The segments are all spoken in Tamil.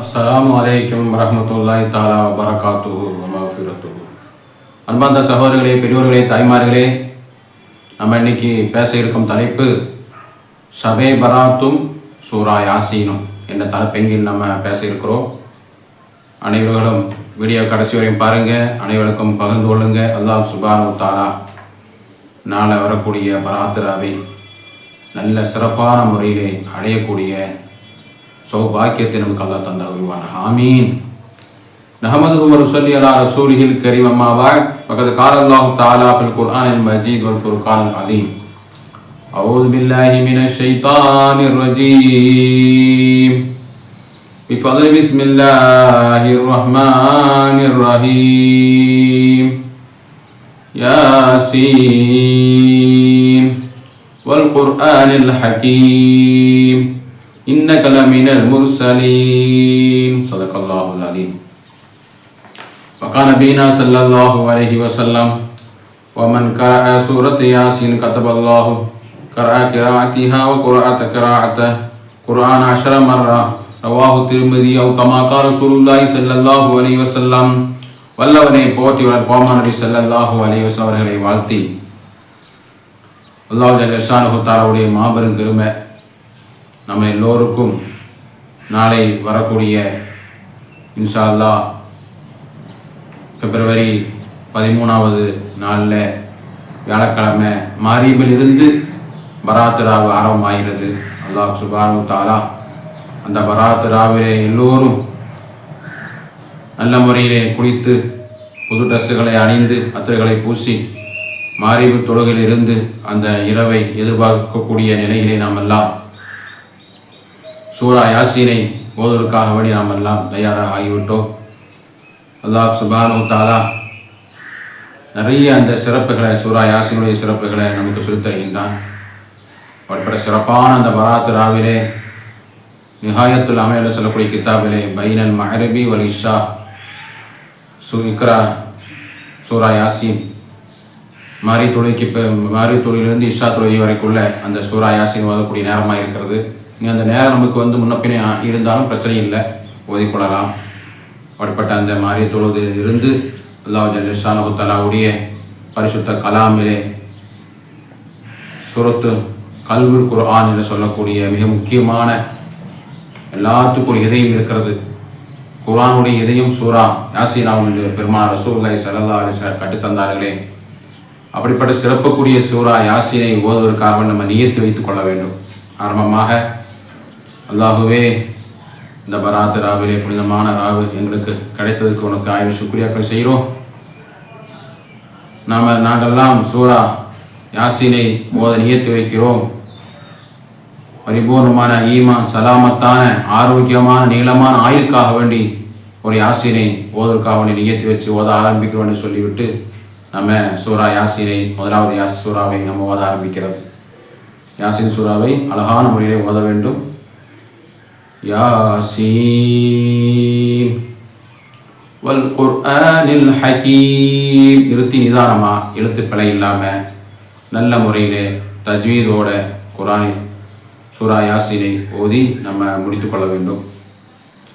அஸ்லாம் வலைக்கம் வரமத்துல்லாய் தாலா வரகாத்து வமஃபிரத்துஹு அன்பார்ந்த சகோதரர்களே பெரியோர்களே தாய்மார்களே நம்ம இன்னைக்கு பேச இருக்கும் தலைப்பு சபே பராத்தும் சூரா யாசீனும் என்ற தலைப்பெங்கில் நம்ம பேச இருக்கிறோம். அனைவர்களும் வீடியோ கடைசி வரையும் பாருங்கள் அனைவருக்கும் பகிர்ந்து கொள்ளுங்க. அல்லாஹ் சுபானு தாலா நாளை வரக்கூடிய பராத்திராவை நல்ல சிறப்பான முறையிலே அடையக்கூடிய சௌபாக்கியத்தை நமக்கு அல்லா தந்தா வருவான் ஆமீன் نحمده ونصلي على رسوله الكريم أما بعد فقد قال الله تعالى في القرآن المجيد والفرقان العظيم أعوذ بالله من الشيطان الرجيم بفضل بسم الله الرحمن الرحيم ياسين والقرآن الحكيم إنك لمن المرسلين صدق الله العظيم وقال نبينا صلى الله عليه وسلم ومن قرأ سورة ياسين كتب الله قرأ قراءتها وقرأت قراءته قرآن عشر مرة رواه الترمذي أو كما قال رسول الله صلى الله عليه وسلم வல்லவனை போற்றியுடன் கோமா நபி ஸல்லல்லாஹு அலைஹி வஸல்லம் அவர்களை வாழ்த்தி அல்லாஹ் ஜல்லஷானு தாலாவுடைய மாபெரும் பெருமை நம்ம எல்லோருக்கும் நாளை வரக்கூடிய இன்ஷா அல்லா பிப்ரவரி பதிமூணாவது நாளில் வியாழக்கிழமை மாரீபில் இருந்து ராவு ஆரம்பமாகிறது. அல்லாஹ் சுபானு தாலா அந்த பராத்து ராவிலே எல்லோரும் நல்ல முறையிலே குளித்து புது ட்ரெஸ்ஸுகளை அணிந்து அத்திரைகளை பூசி மாரிபு தொழுகையிலிருந்து அந்த இரவை எதிர்பார்க்கக்கூடிய நிலையிலே நாம் எல்லாம் சூரா யாசீனை ஓதுவதற்காக வேண்டி நாம் எல்லாம் தயாராக ஆகிவிட்டோம். அல்லாஹ் சுபானு தாலா நிறைய அந்த சிறப்புகளை சூரா யாசினுடைய சிறப்புகளை நமக்கு சொல்லித் தருகின்றான். அப்படிப்பட்ட சிறப்பான அந்த பராத்து ராவிலே நிஹாயத்துல் அமையல சொல்லக்கூடிய கிதாபிலே பைனல் மஹரபி வல் இஷா சு இக்ரா சூரா யாசின் மாரி தொழிலுக்கு இப்போ மாரி தொழிலிருந்து இஷா தொழில் வரைக்குள்ள அந்த சூரா யாசின் ஓதக்கூடிய நேரமாக இருக்கிறது. அந்த நேரம் நமக்கு வந்து முன்னப்பினே இருந்தாலும் பிரச்சனை இல்லை. ஓதிக்கொள்ளலாம். அப்படிப்பட்ட அந்த மாரிய தொழுதில் இருந்து அல்லாஹ் ஜல்லிஷான உத்தலாவுடைய பரிசுத்த கலாமிலே சுரத்து கல்வுல் குர்ஆன் என்று சொல்லக்கூடிய மிக முக்கியமான எல்லாத்துக்கும் ஒரு இதயம் இருக்கிறது. குரானுடைய இதயம் சூரா யாசினாவும் என்று பெருமாள் ரசூல்லாய் சல்லா அலிஸ்வர் கட்டுத்தந்தார்களே அப்படிப்பட்ட சிறப்புக்குரிய சூரா யாசீனை ஓதுவதற்காக நம்ம நியத்து வைத்துக் கொள்ள வேண்டும். ஆரம்பமாக அல்லாஹுவே இந்த பராத்து ராவிலே புனிதமான ராவு எங்களுக்கு கிடைத்ததுக்கு உனக்கு ஆய்வு சுக்ரியாக்கள் செய்கிறோம். நாம் நாங்கள்லாம் சூரா யாசீனை ஓத நியத்து வைக்கிறோம். பரிபூர்ணமான ஈமா சலாமத்தான ஆரோக்கியமான நீளமான ஆயுளுக்காக வேண்டி ஒரு யாசீனை ஓதற்காக வேண்டி நியத்து வச்சு ஓத ஆரம்பிக்கிறோம்னு சொல்லிவிட்டு நம்ம சூரா யாசீனை முதலாவது யாசி சூறாவை நம்ம ஓத ஆரம்பிக்கிறது. யாசின் சூறாவை அழகான முறையிலே ஓத வேண்டும். யாசீன். வல் குர்ஆனில் ஹக்கீம் நிறுத்தி நிதானமாக எழுத்து பிழை இல்லாமல் நல்ல முறையில் தஜ்வீதோட குரானை சூரா யாசினை ஓதி நம்ம முடித்து கொள்ள வேண்டும்.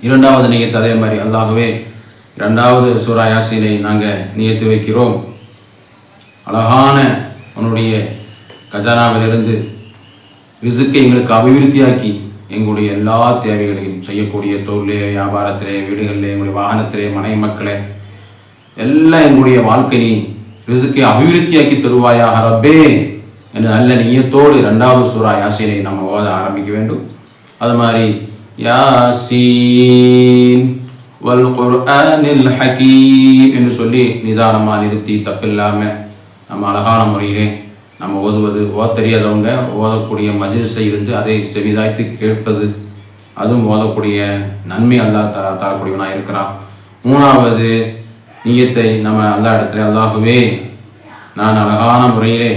இரண்டாவது நியத்து அதே மாதிரி அல்லாகவே இரண்டாவது சூரா யாசினை நாங்கள் நியத்து வைக்கிறோம். அழகான உன்னுடைய கஜானாவிலிருந்து ரிசுக்கை எங்களுக்கு அபிவிருத்தியாக்கி எங்களுடைய எல்லா தேவைகளையும் செய்யக்கூடிய தொழிலே வியாபாரத்திலே வீடுகளிலே எங்களுடைய வாகனத்திலே மனை மக்களே எல்லாம் எங்களுடைய வாழ்க்கை நீ ரிசுக்கை அபிவிருத்தியாக்கி தருவாயாக ரப்பே என்று நல்ல நீயத்தோடு இரண்டாவது சூறா யாசீனை நம்ம ஓத ஆரம்பிக்க வேண்டும். அது மாதிரி யாசீன் வல் குர்ஆனில் ஹக்கீம் என்று சொல்லி நிதானமாக நிறுத்தி தப்பில்லாமல் நம்ம அழகான முறையிலே நம்ம ஓதுவது ஓத தெரியாதவங்க ஓதக்கூடிய மஜிலிஸை இருந்து அதை செவிதாய்த்து கேட்பது அதுவும் ஓதக்கூடிய நன்மை அல்லா த தரக்கூடியவனாக இருக்கிறான். மூணாவது நீயத்தை நம்ம அல்லா இடத்துல அல்லாகவே நான் அழகான முறையிலே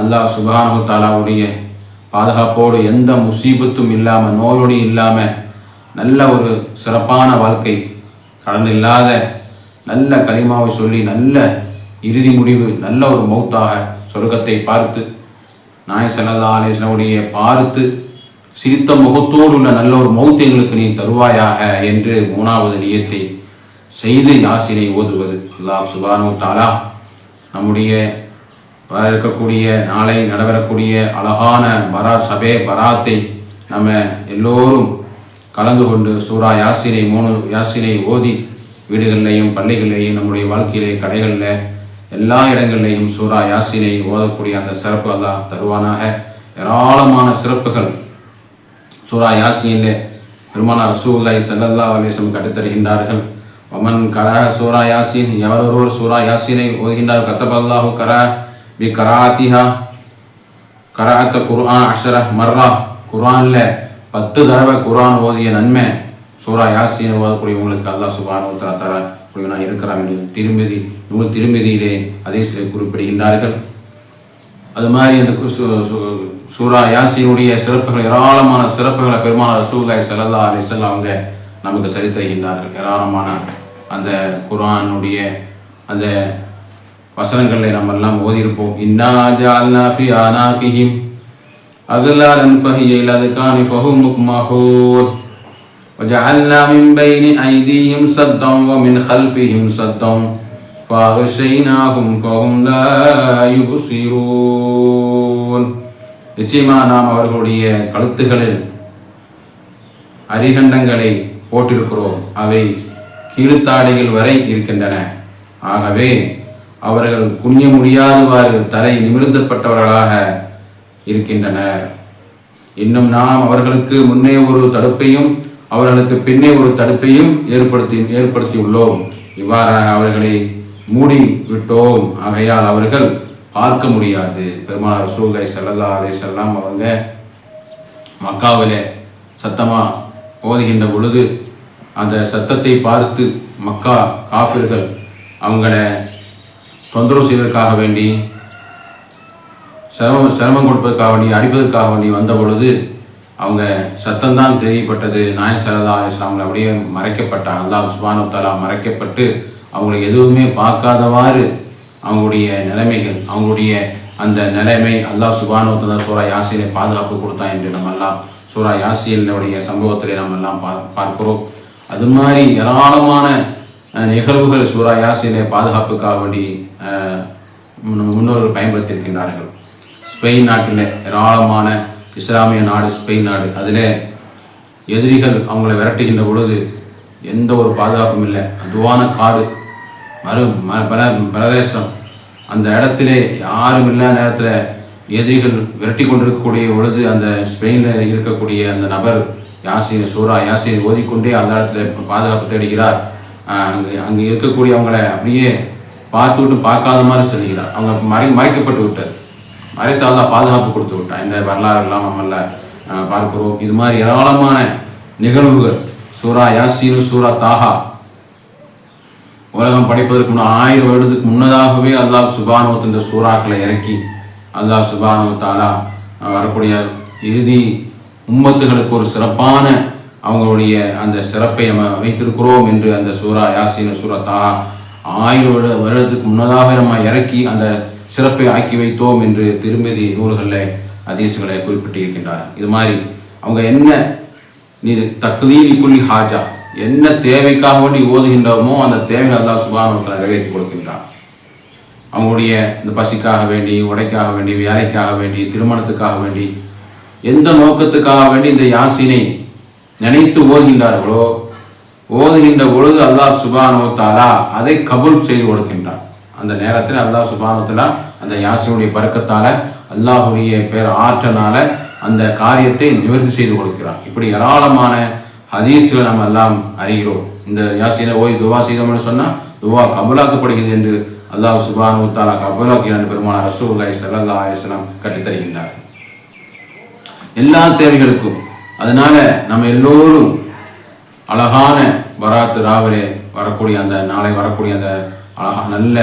அல்லாஹ் சுபானு தாலாவுடைய பாதுகாப்போடு எந்த முசீபத்தும் இல்லாமல் நோயோடு இல்லாமல் நல்ல ஒரு சிறப்பான வாழ்க்கை கடன் இல்லாத நல்ல களிமாவை சொல்லி நல்ல இறுதி முடிவு நல்ல ஒரு மௌத்தாக சொர்க்கத்தை பார்த்து நாய் சல்லா பார்த்து சிரித்த முகத்தோடு உள்ள நல்ல ஒரு மௌத்தை எங்களுக்கு நீ தருவாயாக என்று மூணாவது நியத்தை செய்து யாசினை ஓதுவது. அல்லாஹ் சுபானு தாலா நம்முடைய வர இருக்கக்கூடிய நாளை நடைபெறக்கூடிய அழகான பரா சபே பராத்தை நம்ம எல்லோரும் கலந்து கொண்டு சூரா யாசினை மூணு யாசினை ஓதி வீடுகள்லையும் பள்ளிகளிலேயும் நம்முடைய வாழ்க்கையிலே கடைகளில் எல்லா இடங்கள்லையும் சூரா யாசினை ஓதக்கூடிய அந்த சிறப்பு அல்லாஹ் தருவானாக. ஏராளமான சிறப்புகள் சூரா யாசினிலே பெருமானா ரசூல்லாய் சல்லல்லா அலிசம் கட்டுத்தருகின்றார்கள் ஒமன் கரா சூரா யாசின் எவரொருவர் சூரா யாசினை ஓதுகின்றார்? கத்தபல்லாஹு கரா பி கராத்திஹா கராத்த குர்ஆன் அஷர மர்ரா குர்ஆனில் பத்து தடவை குர்ஆன் ஓதிய நன்மை சூரா யாசின் ஓதக்கூடியவங்களுக்கு அல்லாஹ் சுபானு தரா தர நான் இருக்கிறான் என்று திருமதி நூல் திருமதியிலே அதே சிலை குறிப்பிடுகின்றார்கள். அது மாதிரி அந்த சூரா யாசினுடைய சிறப்புகள் ஏராளமான சிறப்புகளை பெருமான ரசூல்லாய் சல்லல்லா செல்ல அவங்க நமக்கு சரித்தருகின்றார்கள் ஏராளமான அந்த குரானுடைய அந்த வசனங்களை நம்ம எல்லாம் ஓதியிருப்போம். இன்னா ஜஅல்னா ஃபி ஆனாகிஹிம் அகலாரன் ஃபஹிய இலா அதுகானி ஃபஹும் முக்மஹூர். وجعلنا من بين أيديهم سدا ومن خلفهم سدا فأغشيناهم فهم لا يبصرون நிச்சயமா நாம் அவர்களுடைய கழுத்துகளில் அரிகண்டங்களை போட்டிருக்கிறோம் அவை கீழ்த்தாடைகள் வரை இருக்கின்றன ஆகவே அவர்கள் குனிய முடியாதவாறு தலை நிமிர்ந்தப்பட்டவர்களாக இருக்கின்றனர் இன்னும் நாம் அவர்களுக்கு முன்னே ஒரு தடுப்பையும் அவர்களுக்கு பின்னே ஒரு தடுப்பையும் ஏற்படுத்தி ஏற்படுத்தியுள்ளோம். இவ்வாறாக அவர்களை மூடி விட்டோம். ஆகையால் அவர்கள் பார்க்க முடியாது. பெருமானார் ரசூலை செல்லல்லா அதை செல்லாம் அவங்க மக்காவிலே சத்தமாக ஓதுகின்ற பொழுது அந்த சத்தத்தை பார்த்து மக்கா காஃபிர்கள் அவங்கள தொந்தரவு செய்வதற்காக வேண்டி சிரமம் சிரமம் கொடுப்பதற்காக வேண்டி அடிப்பதற்காக வேண்டி வந்த பொழுது அவங்க சத்தம்தான் தெரியப்பட்டது நாய் சரதா இஸ்லாமில் அப்படியே மறைக்கப்பட்டாங்க. அல்லாஹ் சுபானு தாலா மறைக்கப்பட்டு அவங்களை எதுவுமே பார்க்காதவாறு அவங்களுடைய நிலைமைகள் அவங்களுடைய அந்த நிலைமை அல்லாஹ் சுபானு தாலா சூரா யாசினை பாதுகாப்பு கொடுத்தான் என்று நம்ம எல்லாம் சூரா யாசினுடைய சம்பவத்திலே நம்ம எல்லாம் பா பார்க்கிறோம். அது மாதிரி ஏராளமான நிகழ்வுகள் சூரா யாசினை பாதுகாப்புக்காக வேண்டி முன் முன்னோர்கள் பயன்படுத்தியிருக்கின்றார்கள். ஸ்பெயின் நாட்டில் ஏராளமான இஸ்லாமிய நாடு ஸ்பெயின் நாடு அதில் எதிரிகள் அவங்கள விரட்டுகின்ற பொழுது எந்த ஒரு பாதுகாப்பும் இல்லை. அதுவான காடு மறு ம பல பிரதேசம் அந்த இடத்திலே யாரும் இல்லாத நேரத்தில் எதிரிகள் விரட்டி கொண்டிருக்கக்கூடிய பொழுது அந்த ஸ்பெயினில் இருக்கக்கூடிய அந்த நபர் யாசின் சூரா யாசின் ஓதிக்கொண்டே அந்த இடத்துல பாதுகாப்பு தேடுகிறார். அங்கே அங்கே இருக்கக்கூடியவங்களை அப்படியே பார்த்து விட்டு பார்க்காத மாதிரி சொல்லுகிறார். அவங்க மறை மறைக்கப்பட்டு விட்டார். மறைத்து அல்லாஹ் பாதுகாப்பு கொடுத்து விட்டான். இந்த வரலாறு எல்லாம் நம்மள பார்க்குறோம் பார்க்கிறோம். இது மாதிரி ஏராளமான நிகழ்வுகள். சூரா யாசீனு சூரா தாஹா. உலகம் படைப்பதற்கு முன்ன ஆயிரம் வருடத்துக்கு முன்னதாகவே அல்லாஹ் சுபானுவத் இந்த சூறாக்களை இறக்கி அல்லாஹ் சுபானுவத்தாலா வரக்கூடிய இறுதி உம்மத்துகளுக்கு ஒரு சிறப்பான அவங்களுடைய அந்த சிறப்பை நம்ம வைத்திருக்கிறோம் என்று அந்த சூரா யாசீன் சூரா தாஹா ஆயிரம் வருட வருடத்துக்கு முன்னதாக நம்ம இறக்கி அந்த சிறப்பை ஆக்கி வைத்தோம் என்று திருமதி நூல்களில் அதீசுகளை குறிப்பிட்டு இருக்கின்றார் இது மாதிரி அவங்க என்ன நீ தக்குதீனி குள்ளி ஹாஜா என்ன தேவைக்காக வேண்டி ஓதுகின்றோமோ அந்த தேவை அல்லா சுபானத்தில் நிறைவேற்றி கொடுக்கின்றான். அவங்களுடைய இந்த பசிக்காக வேண்டி உடைக்காக வேண்டி வேலைக்காக வேண்டி திருமணத்துக்காக வேண்டி எந்த நோக்கத்துக்காக வேண்டி இந்த யாசினை நினைத்து ஓதுகின்றார்களோ ஓதுகின்ற பொழுது அல்லாஹ் சுபானோத்தாலா அதை கபூல் செய்து கொடுக்கின்றான். அந்த நேரத்தில் அல்லாஹ் சுபானோ அந்த யாசினுடைய பறக்கத்தால் அல்லாஹுடைய பேர் ஆற்றனால அந்த காரியத்தை நிவர்த்தி செய்து கொடுக்கிறான். இப்படி ஏராளமான ஹதீஸ்களை நம்ம எல்லாம் அறிகிறோம். இந்த யாசியில் ஓய் துவா செய்தோம்னு சொன்னால் துவா கபுலாக்கப்படுகிறது என்று அல்லாஹ் சுபானு தாலா கபூலாக்கிறான் பெருமான ரசூல்லாய் சல்லா அலிஸ்லாம் கட்டித்தருகின்றார். எல்லா தேவைகளுக்கும் அதனால நம்ம எல்லோரும் அழகான வராத்து ராவிலே வரக்கூடிய அந்த நாளை வரக்கூடிய அந்த அழகா நல்ல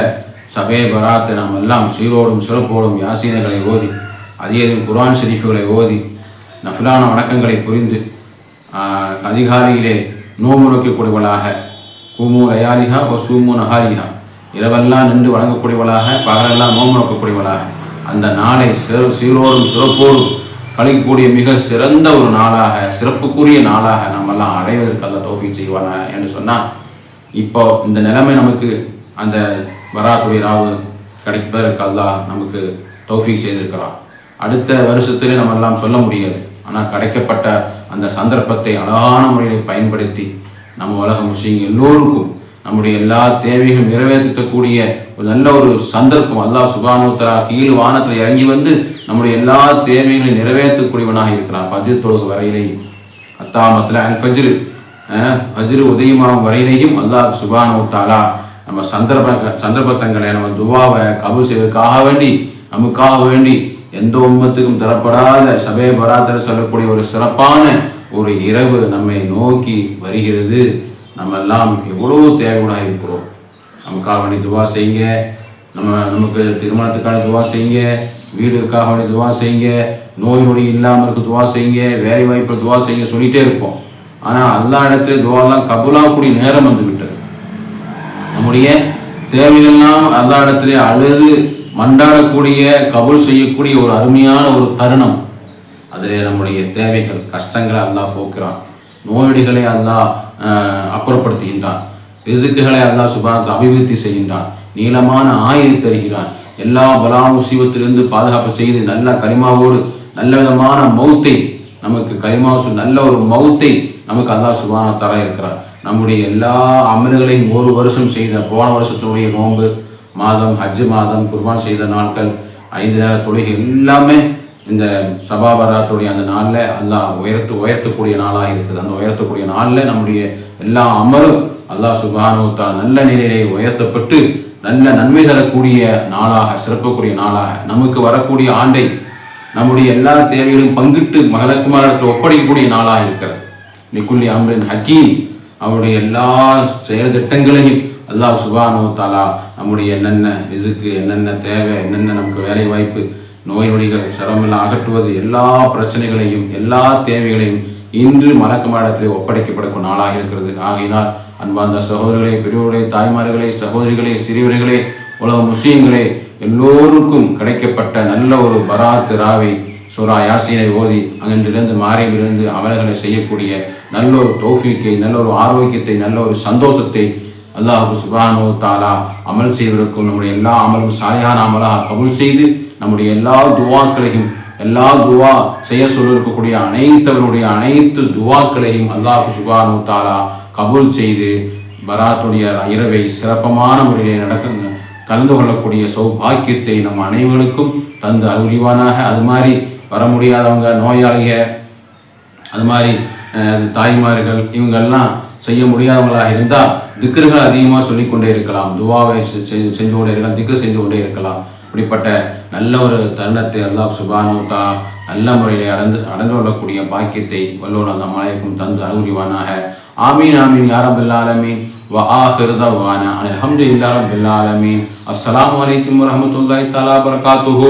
சபே பராத்தை நாம் எல்லாம் சீரோடும் சிறப்போடும் யாசீனங்களை ஓதி அதிகம் குரான் ஷெரீஃபுகளை ஓதி நஃபிலான வணக்கங்களை புரிந்து அதிகாலையிலே நோம்பு நோக்கக்கூடியவளாக கூமு லயாலிகா ஓ சூமு நஹாரிஹா இரவெல்லாம் நின்று வழங்கக்கூடியவளாக பகலெல்லாம் நோம்பு நோக்கக்கூடியவளாக அந்த நாளை சிறு சீரோடும் சிறப்போடும் கழிக்கக்கூடிய மிக சிறந்த ஒரு நாளாக சிறப்புக்குரிய நாளாக நம்மெல்லாம் அடைவதற்கு அல்ல தோல்வி செய்வானா என்று சொன்னால் இப்போ இந்த நிலைமை நமக்கு அந்த வராத்துடைய ராவு கிடைப்பதற்கு அல்லாஹ் நமக்கு தௌஃபீக் செய்திருக்கிறான். அடுத்த வருஷத்திலே நம்ம எல்லாம் சொல்ல முடியாது. ஆனால் கிடைக்கப்பட்ட அந்த சந்தர்ப்பத்தை அழகான முறையில் பயன்படுத்தி நம்ம உலக முஸ்லீம் எல்லோருக்கும் நம்முடைய எல்லா தேவைகளும் நிறைவேற்றக்கூடிய ஒரு நல்ல ஒரு சந்தர்ப்பம் அல்லாஹ் சுகானுத்தரா கீழ் வானத்தில் இறங்கி வந்து நம்முடைய எல்லா தேவைகளையும் நிறைவேற்றக்கூடியவனாக இருக்கிறான். பஜ்ர் தொழுகு வரையிலையும் அத்தாமத்தில் அல் பஜ்ரு அஹ், உதயமாகும் வரையிலையும் அல்லாஹ் சுபானுத்தாலா நம்ம சந்தர்ப்ப சந்தர்ப்பத்தங்களை நம்ம துவாவை கபு செய்வதற்காக வேண்டி நமக்காக வேண்டி எந்த உம்மத்துக்கும் தரப்படாத சபை பராத்தர் சொல்லக்கூடிய ஒரு சிறப்பான ஒரு இரவு நம்மை நோக்கி வருகிறது. நம்ம எல்லாம் எவ்வளவு தேவையாக இருக்கிறோம். நமக்காக வேண்டி துவா செய்யுங்க. நம்ம நமக்கு திருமணத்துக்கான துவா செய்யுங்க. வீடுக்காக வேண்டி துவா செய்யுங்க. நோய் நொடி இல்லாமல் இருக்க துவா செய்யுங்க. வேலை வாய்ப்பு துவா செய்யுங்க சொல்லிட்டே இருப்போம். ஆனால் எல்லா இடத்துல துவாலாம் கபுலாகக்கூடிய நேரம் வந்துவிடும் நம்முடைய தேவைகள்லாம் எல்லா இடத்துலையும் அழுது மண்டாடக்கூடிய கபுல் செய்யக்கூடிய ஒரு அருமையான ஒரு தருணம். அதில் நம்முடைய தேவைகள் கஷ்டங்களை அல்லாஹ் போக்குறான். நோயடிகளை அல்லாஹ் அப்புறப்படுத்துகின்றான். ரிசுக்குகளை அல்லாஹ் சுபாத் அபிவிருத்தி செய்கின்றான். நீளமான ஆயுள் தருகிறான். எல்லா பலா முசீபத்திலிருந்து பாதுகாப்பு செய்து நல்ல கரிமாவோடு நல்ல விதமான மௌத்தை நமக்கு கரிமாசு நல்ல ஒரு மௌத்தை நமக்கு அல்லாஹ் சுபான தர இருக்கிறார் நம்முடைய எல்லா அமல்களையும் ஒரு வருஷம் செய்த போன வருஷத்தினுடைய நோன்பு மாதம் ஹஜ்ஜு மாதம் குர்பான் செய்த நாட்கள் ஐந்து நேர தொழுகை எல்லாமே இந்த சபாபராத்துடைய அந்த நாளில் அல்லாஹ் உயர்த்து உயர்த்தக்கூடிய நாளாக இருக்குது. அந்த உயர்த்தக்கூடிய நாளில் நம்முடைய எல்லா அமலும் அல்லாஹ் சுபானுத்தா நல்ல நிலையிலே உயர்த்தப்பட்டு நல்ல நன்மை தரக்கூடிய நாளாக சிறப்பக்கூடிய நாளாக நமக்கு வரக்கூடிய ஆண்டை நம்முடைய எல்லா தேவைகளையும் பங்கிட்டு மகளக்குமாரத்தில் ஒப்படைக்கக்கூடிய நாளாக இருக்கிறது. நிக்குள்ளி அம்ரின் ஹக்கீம் அவருடைய எல்லா செயல் திட்டங்களையும் அல்லாஹ் சுபானு தாலா நம்முடைய என்னென்ன ரிசுக்கு என்னென்ன தேவை என்னென்ன நமக்கு வேலை வாய்ப்பு நோய் நொடிகள் சிரமெல்லாம் அகற்றுவது எல்லா பிரச்சனைகளையும் எல்லா தேவைகளையும் இன்று மலக்கமாடத்திலே ஒப்படைக்கப்படக்கும் நாளாக இருக்கிறது. ஆகையினால் அன்பார்ந்த சகோதரர்களே பெரியவர்களே தாய்மார்களே சகோதரிகளே சிறியவர்களே உலக முஸ்லீம்களே எல்லோருக்கும் கிடைக்கப்பட்ட நல்ல ஒரு பராத்து ராவை சூரா யாசீனை ஓதி அங்கிருந்து மாறியிலிருந்து அமல்களை செய்யக்கூடிய நல்ல ஒரு தோஃபிக்கை நல்ல ஒரு ஆரோக்கியத்தை நல்ல ஒரு சந்தோஷத்தை அல்லாஹ் சுபானோ தாலா அமல் செய்வதற்கும் நம்முடைய எல்லா அமலும் சாலையான அமலாக கபுல் செய்து நம்முடைய எல்லா துவாக்களையும் எல்லா துவா செய்ய சொல்லிருக்கக்கூடிய அனைத்தவருடைய அனைத்து துவாக்களையும் அல்லாஹ் சுபானோ தாலா கபூல் செய்து பராத்துடைய இரவை சிறப்பமான முறையில் நடக்க கலந்து கொள்ளக்கூடிய சௌபாக்கியத்தை நம் அனைவருக்கும் தந்து அறிவானாக. அது மாதிரி வர முடியாதவங்க நோயாளிக அது மாதிரி அஹ், தாய்மார்கள் இவங்கெல்லாம் செய்ய முடியாதவங்களாக இருந்தால் திக்ருகள் அதிகமாக சொல்லிக்கொண்டே இருக்கலாம் துவாவை செ- செ- செஞ்சு கொண்டே இருக்கலாம் திக்ரு செஞ்சு கொண்டே இருக்கலாம் இப்படிப்பட்ட நல்ல ஒரு தருணத்தை அல்லாஹ் சுபானுத்தா நல்ல முறையில் அடந்து அடந்து கொள்ளக்கூடிய பாக்கியத்தை வல்லோன் அந்த மலைக்கும் தந்து அருள்வானாக ஆமீன் ஆமீன் யாரபில் ஆலமீன் وآخر دعوانا أن الحمد لله رب العالمين السلام عليكم ورحمة الله تعالى وبركاته